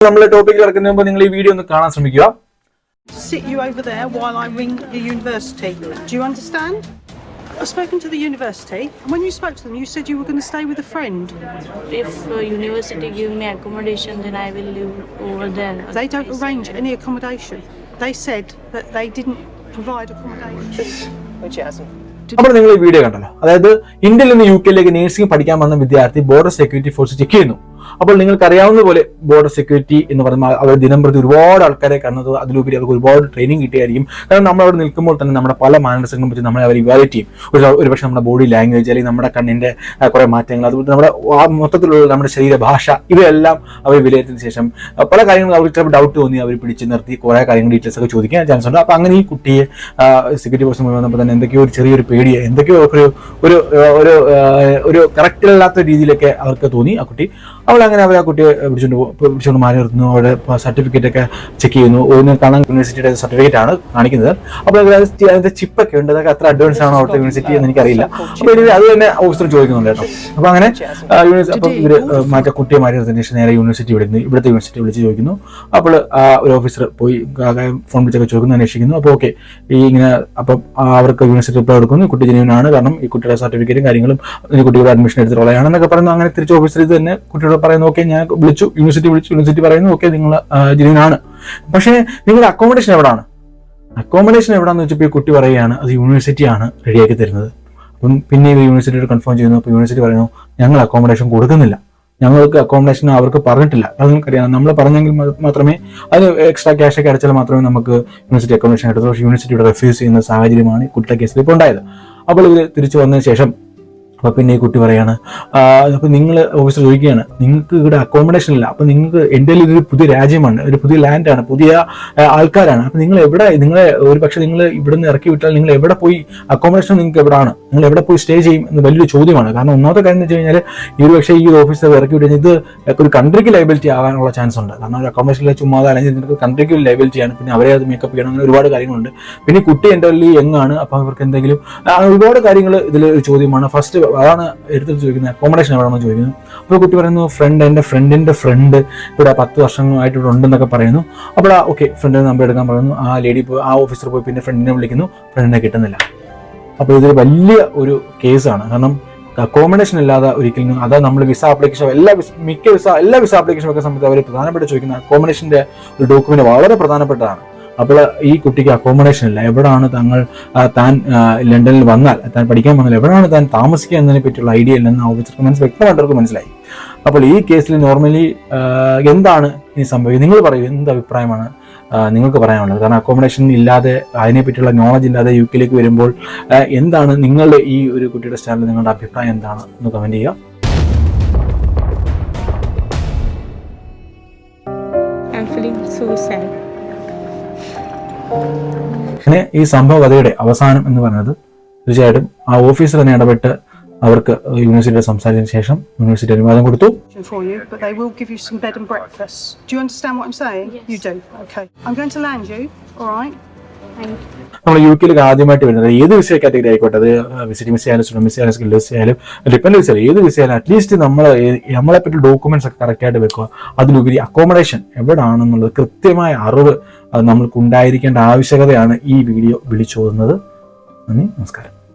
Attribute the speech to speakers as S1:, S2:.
S1: നമ്മൾ ടോപ്പിക്കിൽ കിടക്കുന്നതിന് മുമ്പ് നിങ്ങൾ ഈ വീഡിയോ ഒന്ന് കാണാൻ ശ്രമിക്കുക
S2: sit you over there while I ring the university. Do you understand? I've spoken to the university, and when you spoke to them, you said you were going to stay with a friend.
S3: If uh, university give me accommodation, then I will live over there.
S2: They don't arrange any accommodation. They said that they didn't provide accommodation.
S4: which hasn't.
S1: അപ്പോൾ നിങ്ങൾ ഈ video കണ്ടല്ലോ അതായത് ഇന്ത്യയിൽ നിന്ന് U കെയിലേക്ക് nursing പഠിക്കാൻ വന്ന വിദ്യാർത്ഥി ബോർഡർ സെക്യൂരിറ്റി ഫോഴ്സ് ചെക്ക് ചെയ്യുന്നു അപ്പോൾ നിങ്ങൾക്കറിയാവുന്ന പോലെ ബോർഡർ സെക്യൂരിറ്റി എന്ന് പറയുമ്പോൾ അവർ ദിനം പ്രതി ഒരുപാട് ആൾക്കാരെ കാണുന്നത് അതിലുപരി അവർക്ക് ഒരുപാട് ട്രെയിനിങ് കിട്ടിയായിരിക്കും. കാരണം നമ്മൾ അവിടെ നിൽക്കുമ്പോൾ തന്നെ നമ്മുടെ പല മാനസികങ്ങളെ പറ്റി നമ്മളെ അവർ ഇവാലുവേറ്റ് ചെയ്യും. ഒരു ഒരുപക്ഷെ നമ്മുടെ ബോഡി ലാംഗ്വേജ് അല്ലെങ്കിൽ നമ്മുടെ കണ്ണിന്റെ കുറേ മാറ്റങ്ങൾ അതുപോലെ നമ്മുടെ മൊത്തത്തിലുള്ള നമ്മുടെ ശരീരഭാഷ ഇവയെല്ലാം അവർ വിലയിരുത്തിയതിനു ശേഷം പല കാര്യങ്ങളും അവർക്ക് ചിലപ്പോൾ ഡൗട്ട് തോന്നി അവർ പിടിച്ച് നിർത്തി കുറെ കാര്യങ്ങൾ ഡീറ്റെയിൽസ് ഒക്കെ ചോദിക്കാൻ ചാൻസ് ഉണ്ട്. അപ്പോൾ അങ്ങനെ ഈ കുട്ടിയെ സെക്യൂരിറ്റി ഫോഴ്സ് വന്നപ്പോൾ തന്നെ എന്തൊക്കെയോ ഒരു ചെറിയൊരു പേടിയെ എന്തൊക്കെയോ ഒരു ഒരു ഒരു കറക്റ്റ് അല്ലാത്ത രീതിയിലൊക്കെ അവർക്ക് തോന്നി ആ കുട്ടി. അവൾ അങ്ങനെ അവരെ ആ കുട്ടിയെ പിടിച്ചുകൊണ്ട് പിടിച്ചോണ്ട് പിടിച്ചുകൊണ്ട് മാറി നിർത്തുന്നു. അവിടെ സർട്ടിഫിക്കറ്റ് ഒക്കെ ചെക്ക് ചെയ്യുന്നു. ഒന്ന് കാണാൻ യൂണിവേഴ്സിറ്റിയുടെ സർട്ടിഫിക്കറ്റ് ആണ് കാണിക്കുന്നത്. അപ്പോൾ അതിന്റെ ചിപ്പൊക്കെ ഉണ്ട്. അതൊക്കെ അത്ര അഡ്വാൻസ് ആണോ അവിടുത്തെ യൂണിവേഴ്സിറ്റി എന്ന് എനിക്കറിയില്ല. അപ്പോൾ അത് തന്നെ ഓഫീസർ ചോദിക്കുന്നുണ്ട് കേട്ടോ. അപ്പോൾ അങ്ങനെ യൂണിവേഴ്സിറ്റി അപ്പം ഇവർ മറ്റേ കുട്ടിയെ മാറി നിർത്തുന്ന ശേഷം നേരെ യൂണിവേഴ്സിറ്റി വിളിക്കുന്നു. ഇവിടുത്തെ യൂണിവേഴ്സിറ്റി വിളിച്ച് ചോദിക്കുന്നു. അപ്പോൾ ആ ഒരു ഓഫീസർ പോയി ഫോൺ വിളിച്ചൊക്കെ ചോദിക്കുന്നു അന്വേഷിക്കുന്നു. അപ്പോൾ ഓക്കെ ഈ ഇങ്ങനെ അപ്പം അവർക്ക് യൂണിവേഴ്സിറ്റി റിപ്ലൈ കൊടുക്കുന്നു. കുട്ടി ജനുവിനാണ് കാരണം ഈ കുട്ടിയുടെ സർട്ടിഫിക്കറ്റും കാര്യങ്ങളും ഈ കുട്ടിയുടെ അഡ്മിഷൻ എടുത്തിട്ടുള്ളതാണെന്നൊക്കെ പറയുന്നു അങ്ങനെ തിരിച്ച് ഓഫീസർ ഇത് തന്നെ കുട്ടിയോട് പറയുന്നു ഓക്കെ ഞാൻ വിളിച്ചു യൂണിവേഴ്സിറ്റി വിളിച്ചു യൂണിവേഴ്സിറ്റി പറയുന്നു ഓക്കെ നിങ്ങൾ ജനുവിനാണ്. പക്ഷേ നിങ്ങളുടെ അക്കോമഡേഷൻ എവിടെയാണ് അക്കോമഡേഷൻ എവിടെയാണെന്ന് വെച്ചപ്പോൾ ഈ കുട്ടി പറയുകയാണ് അത് യൂണിവേഴ്സിറ്റിയാണ് റെഡിയാക്കി തരുന്നത്. അപ്പം പിന്നെ ഇവർ യൂണിവേഴ്സിറ്റിയോട് കൺഫേം ചെയ്യുന്നു അപ്പോൾ യൂണിവേഴ്സിറ്റി പറയുന്നു ഞങ്ങൾ അക്കോമഡേഷൻ കൊടുക്കുന്നില്ല. ഞങ്ങൾക്ക് അക്കോമഡേഷൻ അവർക്ക് പറഞ്ഞിട്ടില്ല. അത് നിങ്ങൾക്കറിയാം നമ്മൾ പറഞ്ഞെങ്കിൽ മാത്രമേ അതിന് എക്സ്ട്രാ ക്യാഷ് ഒക്കെ അടച്ചാൽ മാത്രമേ നമുക്ക് യൂണിവേഴ്സിറ്റി അക്കോമഡേഷൻ എടുത്തു പക്ഷേ യൂണിവേഴ്സിറ്റിയുടെ റെഫ്യൂസ് ചെയ്യുന്ന സാഹചര്യമാണ് കുട്ടിയുടെ കേസിൽ ഇപ്പോൾ ഉണ്ടായത്. അപ്പോൾ ഇവർ തിരിച്ചു വന്നതിന് ശേഷം അപ്പോൾ പിന്നെ ഈ കുട്ടി പറയാണ് അപ്പോൾ നിങ്ങൾ ഓഫീസർ ചോദിക്കുകയാണ് നിങ്ങൾക്ക് ഇവിടെ അക്കോമഡേഷൻ ഇല്ല അപ്പോൾ നിങ്ങൾക്ക് ഇന്ത്യയിൽ ഇതൊരു പുതിയ രാജ്യമാണ് ഒരു പുതിയ ലാൻഡാണ് പുതിയ ആൾക്കാരാണ് അപ്പോൾ നിങ്ങൾ എവിടെ നിങ്ങളെ ഒരു പക്ഷേ നിങ്ങൾ ഇവിടെ നിന്ന് ഇറക്കി വിട്ടാൽ നിങ്ങൾ എവിടെ പോയി അക്കോമഡേഷൻ നിങ്ങൾക്ക് എവിടെയാണ് നിങ്ങൾ എവിടെ പോയി സ്റ്റേ ചെയ്യും എന്ന് വലിയൊരു ചോദ്യമാണ്. കാരണം ഒന്നാമത്തെ കാര്യം എന്ന് വെച്ച് കഴിഞ്ഞാൽ ഈ ഒരു പക്ഷേ ഈ ഓഫീസർ ഇറക്കി വിട്ടാൽ ഇത് ഒരു കൺട്രിക്ക് ലൈബിലിറ്റി ആകാനുള്ള ചാൻസ് ഉണ്ട്. കാരണം ഒരു അക്കോമഡേഷനിലെ ചുമ്മാതെ അല്ലെങ്കിൽ നിങ്ങൾക്ക് കൺട്രിക്ക് ഒരു ലൈബിലിറ്റിയാണ് പിന്നെ അവരെ അത് മേക്കപ്പ് ചെയ്യണം അങ്ങനെ ഒരുപാട് കാര്യങ്ങളുണ്ട്. പിന്നെ കുട്ടി എന്റെ യങ് ആണ് അപ്പോൾ അവർക്ക് എന്തെങ്കിലും ഒരുപാട് കാര്യങ്ങൾ ഇതിൽ ചോദ്യമാണ്. ഫസ്റ്റ് അതാണ് എടുത്ത് ചോദിക്കുന്നത് അക്കോമഡേഷൻ എവിടെയാണെന്ന് ചോദിക്കുന്നത് അപ്പോൾ കുട്ടി പറയുന്നു ഫ്രണ്ട് എന്റെ ഫ്രണ്ടിന്റെ ഫ്രണ്ട് ഇവിടെ പത്ത് വർഷങ്ങളായിട്ട് ഇവിടെ ഉണ്ടെന്നൊക്കെ പറയുന്നു. അപ്പോൾ ഓക്കെ ഫ്രണ്ടിന്റെ നമ്പർ എടുക്കാൻ പറയുന്നു. ആ ലേഡി പോയി ആ ഓഫീസർ പോയി പിന്നെ ഫ്രണ്ടിനെ വിളിക്കുന്നു. ഫ്രണ്ടിനെ കിട്ടുന്നില്ല. അപ്പോൾ ഇതൊരു വലിയ ഒരു കേസാണ്. കാരണം അക്കോമഡേഷൻ ഇല്ലാതെ ഒരിക്കലും അതാ നമ്മൾ വിസ ആപ്ലിക്കേഷൻ എല്ലാ മിക്ക വിസ എല്ലാ വിസ ആപ്ലിക്കേഷൻ ഒക്കെ സംബന്ധിച്ച് അവർ പ്രധാനപ്പെട്ട ചോദിക്കുന്ന അക്കോമഡേഷന്റെ ഒരു ഡോക്യുമെന്റ് വളരെ പ്രധാനപ്പെട്ടതാണ്. അപ്പോൾ ഈ കുട്ടിക്ക് അക്കോമഡേഷൻ ഇല്ല. എവിടാണ് തങ്ങൾ താൻ ലണ്ടനിൽ വന്നാൽ താൻ പഠിക്കാൻ വന്നാൽ എവിടാണ് താൻ താമസിക്കുക എന്നതിനെ പറ്റിയുള്ള ഐഡിയ ഇല്ലെന്ന് ഓഫീസർക്ക് മനസ്സിൽ വ്യക്തമായിട്ട് അവർക്ക് മനസ്സിലായി. അപ്പോൾ ഈ കേസിൽ നോർമലി എന്താണ് ഇനി സംഭവിക്കുന്നത് നിങ്ങൾ പറയൂ എന്ത് അഭിപ്രായമാണ് നിങ്ങൾക്ക് പറയാനുള്ളത്? കാരണം അക്കോമഡേഷൻ ഇല്ലാതെ അതിനെപ്പറ്റിയുള്ള നോളജ് ഇല്ലാതെ യു കെയിലേക്ക് വരുമ്പോൾ എന്താണ് നിങ്ങളുടെ ഈ ഒരു കുട്ടിയുടെ സ്റ്റാൻഡിൽ നിങ്ങളുടെ അഭിപ്രായം എന്താണ്? എന്ന് കമന്റ് ചെയ്യുക.
S3: I'm feeling so sad.
S1: പിന്നെ ഈ സംഭവകഥയുടെ അവസാനം എന്ന് പറയുന്നത് തീർച്ചയായിട്ടും ആ ഓഫീസർ തന്നെ ഇടപെട്ട് അവർക്ക് യൂണിവേഴ്സിറ്റിയുടെ സംസാരിച്ചതിന് ശേഷം യൂണിവേഴ്സിറ്റി അനുവാദം കൊടുത്തു
S2: For you, but they will give you some bed and breakfast. Do you understand what I'm saying?
S3: Yes.
S2: You do. Okay. I'm going to land you. All right.
S1: നമ്മൾ യു കെയിലേക്ക് ആദ്യമായിട്ട് വരുന്നത് ഏത് വിസ കാറ്റഗറി ആയിക്കോട്ടെ അത് visiting visa ആയാലും student visa ആയാലും skill visa ആയാലും ഡിപ്പെൻഡ് വിസ ആയാലും ഏത് വിസ ആയാലും അറ്റ്ലീസ്റ്റ് നമ്മൾ നമ്മളെപ്പറ്റി ഡോക്യുമെന്റ്സ് ഒക്കെ കറക്റ്റ് ആയിട്ട് വെക്കുക അതിലുപരി അക്കോമഡേഷൻ എവിടെ എവിടെയാണെന്നുള്ളത് കൃത്യമായ അറിവ് അത് നമ്മൾക്ക് ഉണ്ടായിരിക്കേണ്ട ആവശ്യകതയാണ് ഈ വീഡിയോ വിളിച്ചോതുന്നത്. നന്ദി നമസ്കാരം.